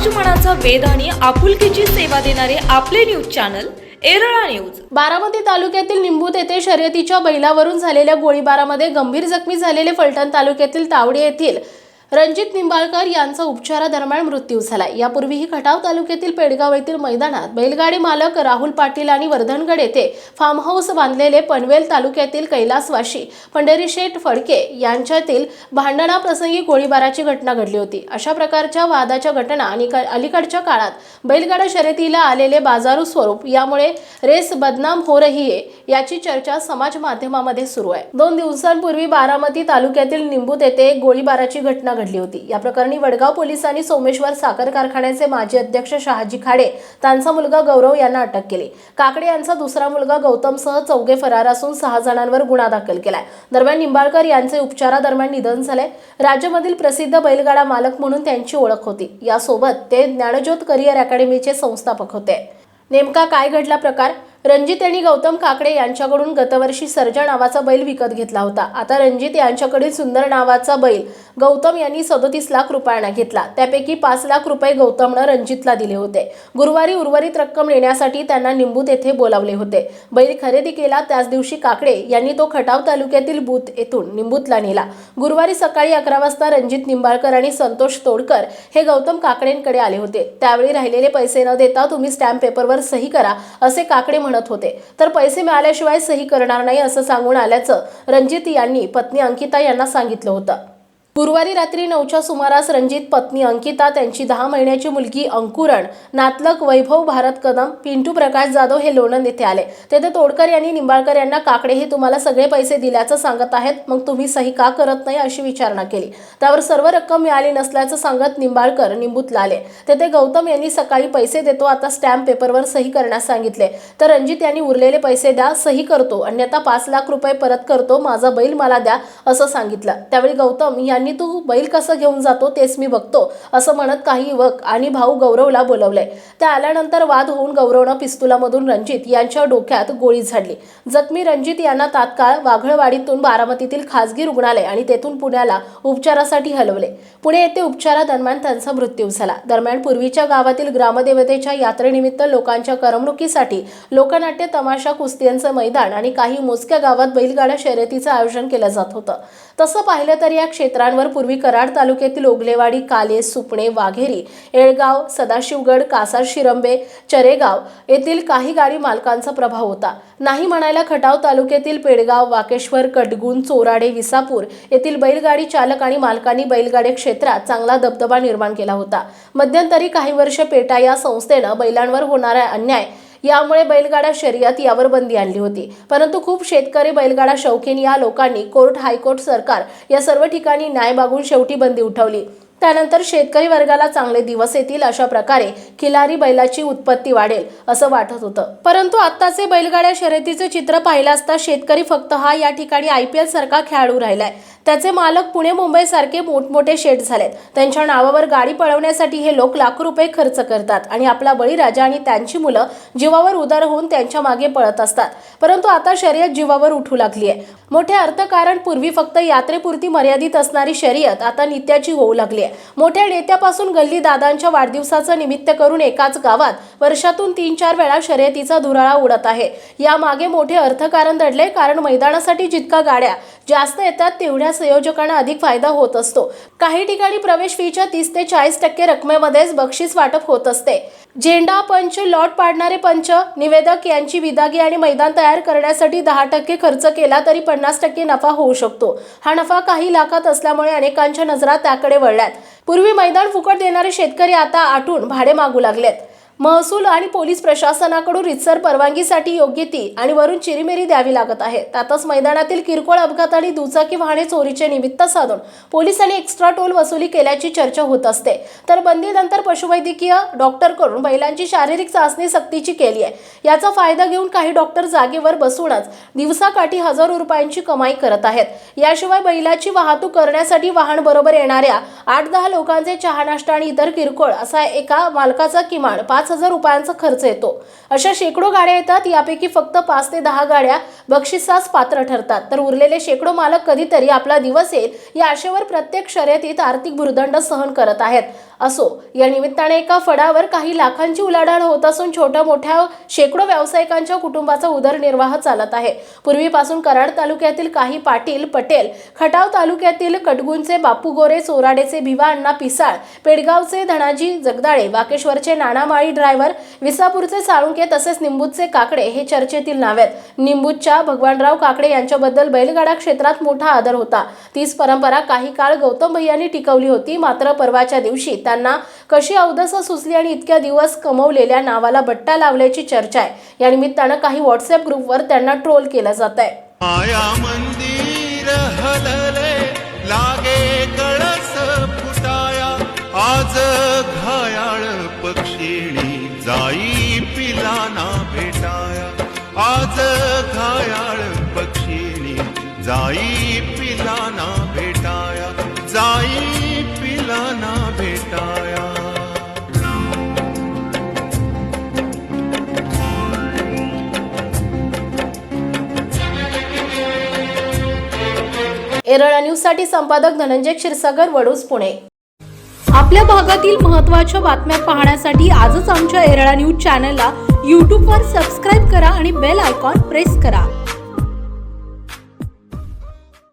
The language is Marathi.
समाज मनाचा वेध आणि आपुलकीची सेवा देणारे आपले news channel Erala news. Baramati तालुक्यातील निंबूत येथे शर्यतीच्या बैलावरून झालेल्या गोळीबारामध्ये गंभीर जखमी झालेले फलटण तालुक्यातील तावडे येथील रणजित निंबाळकर यांचा उपचारादरम्यान मृत्यू झाला. यापूर्वीही खटाव तालुक्यातील पेडगाव येथील मैदानात बैलगाडी मालक राहुल पाटील आणि वर्धनगड येथे फार्म हाऊस बांधलेले पनवेल तालुक्यातील कैलासवाशी पंढरीशेठ फडके यांच्यातील भांडणाप्रसंगी गोळीबाराची घटना घडली होती. अशा प्रकारच्या वादाच्या घटना आणि अलीकडच्या काळात बैलगाडा शर्यतीला आलेले बाजारू स्वरूप यामुळे रेस बदनाम हो रही आहे. याची चर्चा समाज माध्यमामध्ये सुरू आहे. दोन दिवसांपूर्वी बारामती तालुक्यातील निंबूत येथे एक गोळीबाराची घटना घडली होती. या प्रकरणी वडगाव पोलिसांनी सोमेश्वर साखर कारखान्याचे माजी अध्यक्ष शहाजी खाडे त्यांचा मुलगा गौरव यांना अटक केली. काकडे यांचा दुसरा मुलगा गौतमसह चौघे फरार असून सहा जणांवर गुन्हा दाखल केलाय. दरम्यान निंबाळकर यांचे उपचारादरम्यान निधन झाले. राज्यामधील प्रसिद्ध बैलगाडा मालक म्हणून त्यांची ओळख होती. यासोबत ते ज्ञानज्योत करिअर अकॅडमीचे संस्थापक होते. नेमका काय घडला प्रकार? रणजित यांनी गौतम काकडे यांच्याकडून गतवर्षी सर्जा नावाचा बैल विकत घेतला होता. आता रणजित यांच्याकडील सुंदर नावाचा बैल गौतम यांनी सदोतीस लाख रुपयांना घेतला. त्यापैकी पाच लाख रुपये गौतमनं रणजितला दिले होते. गुरुवारी उर्वरित रक्कम नेण्यासाठी त्यांना निंबूत येथे बोलावले होते. बैल खरेदी केला. त्याच दिवशी काकडे यांनी तो खटाव तालुक्यातील बूथ येथून निंबूतला नेला. गुरुवारी सकाळी अकरा वाजता रणजित निंबाळकर आणि संतोष तोडकर हे गौतम काकडेंकडे आले होते. त्यावेळी राहिलेले पैसे न देता तुम्ही स्टॅम्प पेपरवर सही करा असे काकडे म्हणत होते. तर पैसे मिळाल्याशिवाय सही करणार नाही असं सांगून आल्याचं रणजित यांनी पत्नी अंकिता यांना सांगितलं होतं. गुरुवारी रात्री नऊच्या सुमारास रणजित पत्नी अंकिता त्यांची दहा महिन्याची मुलगी अंकुरण नातलक वैभव भारत कदम पिंटू प्रकाश जाधव हे लोणंद येथे आले. तेथे तोडकर यांनी निंबाळकर यांना काकडे हे तुम्हाला सगळे पैसे दिल्याचं सांगत आहेत मग तुम्ही सही का करत नाही? अशी विचारणा केली. त्यावर सर्व रक्कम मिळाली नसल्याचं सांगत निंबाळकर निंबूतला आले तेथे गौतम यांनी सकाळी पैसे देतो आता स्टॅम्प पेपरवर सही करण्यास सांगितले. तर रणजित यांनी उरलेले पैसे द्या सही करतो अन्यथा पाच लाख रुपये परत करतो माझा बैल मला द्या असं सांगितलं. त्यावेळी गौतम यांनी तू बैल कसं घेऊन जातो तेच मी बघतो असं म्हणत काही युवक आणि भाऊ गौरवला बोलवले त्या आल्यानंतर वाद होऊन गौरवनं पिस्तुलामधून रणजित यांच्या डोक्यात गोळी झाडली. जखमी रणजित यांना तात्काळ वाघळवाडीतून बारामतीतील खासगी रुग्णालय आणि तेथून पुण्याला उपचारासाठी हलवले. पुणे येथे उपचारादरम्यान त्यांचा मृत्यू झाला. दरम्यान पूर्वीच्या गावातील ग्रामदेवतेच्या यात्रेनिमित्त लोकांच्या करमणुकीसाठी लोकनाट्य तमाशा कुस्त्यांचं मैदान आणि काही मोजक्या गावात बैलगाड्या शर्यतीचं आयोजन केलं जात होतं. तसं पाहिलं तर या क्षेत्रात क्षेत्रांवर पूर्वी कराड तालुक्यातील ओगलेवाडी काले सुपणे वाघेरी येळगाव सदाशिवगड कासार शिरंबे चरेगाव येथील काही गाडी मालकांचा प्रभाव होता. नाही म्हणायला खटाव तालुक्यातील पेडगाव वाकेश्वर कटगुण चोराडे विसापूर येथील बैलगाडी चालक आणि मालकांनी बैलगाडी क्षेत्रात चांगला दबदबा निर्माण केला होता. मध्यंतरी काही वर्ष पेटा या संस्थेनं बैलांवर होणारा अन्याय यामुळे बैलगाडा शर्यत यावर बंदी आणली होती. परंतु खूप शेतकरी बैलगाडा शौकीन या लोकांनी कोर्ट हायकोर्ट सरकार या सर्व ठिकाणी न्याय मागून शेवटी बंदी उठवली. त्यानंतर शेतकरी वर्गाला चांगले दिवस येतील अशा प्रकारे खिलारी बैलाची उत्पत्ती वाढेल असं वाटत होतं. परंतु आत्ताचे बैलगाड्या शर्यतीचे चित्र पाहिलं असता शेतकरी फक्त हा या ठिकाणी आय पी एल सारखा खेळाडू राहिलाय. त्याचे मालक पुणे मुंबईसारखे मोठमोठे शेट झालेत. त्यांच्या नावावर गाडी पळवण्यासाठी हे लोक लाखो रुपये खर्च करतात आणि आपला बळीराजा आणि त्यांची मुलं जीवावर उदार होऊन त्यांच्या मागे पळत असतात. परंतु आता शर्यत जीवावर उठू लागली आहे मोठे अर्थकारण पूर्वी फक्त यात्रेपुरती मर्यादित असणारी शर्यत आता नित्याची होऊ लागली आहे मोठ्या नेत्यापासून गल्ली दादांच्या वाढदिवसाचं निमित्त करून एकाच गावात वर्षातून तीन चार वेळा शर्यतीचा धुराळा उडत आहे. यामागे मोठे अर्थकारण दडले कारण मैदानासाठी जितका गाड्या जास्त येतात तेवढ्या संयोजकांना अधिक फायदा होत असतो. काही ठिकाणी प्रवेश फीच्या तीस ते चाळीस टक्के रकमेमध्येच बक्षीस वाटप होत असते. झेंडा पंच लॉट पाडणारे पंच निवेदक यांची विदागी आणि मैदान तयार करण्यासाठी दहा टक्के खर्च केला तरी पन्नास टक्के नफा होऊ शकतो. हा नफा काही लाखात असल्यामुळे अनेकांच्या नजरा त्याकडे वळल्यात. पूर्वी मैदान फुकट देणारे शेतकरी आता आटून भाडे मागू लागलेत. महसूल आणि पोलीस प्रशासनाकडून रितसर परवानगीसाठी योग्य ती आणि वरून चिरीमिरी द्यावी लागत आहे. त्यातच मैदानातील किरकोळ अपघात आणि दुचाकी वाहने चोरीचे निमित्त साधून पोलिसांनी एक्स्ट्रा टोल वसुली केल्याची चर्चा होत असते. तर बंदीनंतर पशुवैद्यकीय डॉक्टरकडून बैलांची शारीरिक चाचणी सक्तीची केली आहे. याचा फायदा घेऊन काही डॉक्टर जागेवर बसूनच दिवसाकाठी हजारो रुपयांची कमाई करत आहेत. याशिवाय बैलाची वाहतूक करण्यासाठी वाहन बरोबर येणाऱ्या आठ दहा लोकांचे चहा नाश्ता आणि इतर किरकोळ असा एका मालकाचा किमान पाच हजार रुपयांचा खर्च येतो. अशा शेकडो गाड्या येतात यापैकी फक्त पाच ते दहा गाड्या बक्षिसास पात्र ठरतात. तर उरलेले शेकडो मालक कधीतरी आपला दिवस येईल या आशेवर प्रत्येक शर्यतीत आर्थिक भुर्दंड सहन करत आहेत. असो या निमित्ताने एका फडावर काही लाखांची उलाढाल होत असून छोट्या मोठ्या शेकडो व्यावसायिकांच्या कुटुंबाचा उदरनिर्वाह चालत आहे. पूर्वीपासून कराड तालुक्यातील काही पाटील पटेल खटाव तालुक्यातील कटगुंचे बापू गोरे चोराडेचे भिवा अण्णा पिसाळ पेडगावचे धनाजी जगदाळे वाकेश्वरचे नानामाळी ड्रायव्हर विसापूरचे साळुंके तसेच निंबूतचे काकडे हे चर्चेतील नाव आहेत निंबूतच्या भगवानराव काकडे यांच्याबद्दल बैलगाडा क्षेत्रात मोठा आदर होता. तीच परंपरा काही काळ गौतम भैयांनी टिकवली होती मात्र परवाच्या दिवशी त्यांना कशी अवदस सुचली आणि इतक्या दिवस कमवलेल्या नावाला बट्टा लावल्याची चर्चा आहे. या निमित्तानं काही व्हॉट्सअप ग्रुपवर त्यांना ट्रोल केलं जात आहे एरळा न्यूजसाठी संपादक धनंजय क्षीरसागर वडूज पुणे. आपल्या भागातील महत्त्वाच्या बातम्या पाहण्यासाठी आजच आमच्या एरळा न्यूज चॅनलला यूट्यूबवर सबस्क्राईब करा आणि बेल आयकॉन प्रेस करा.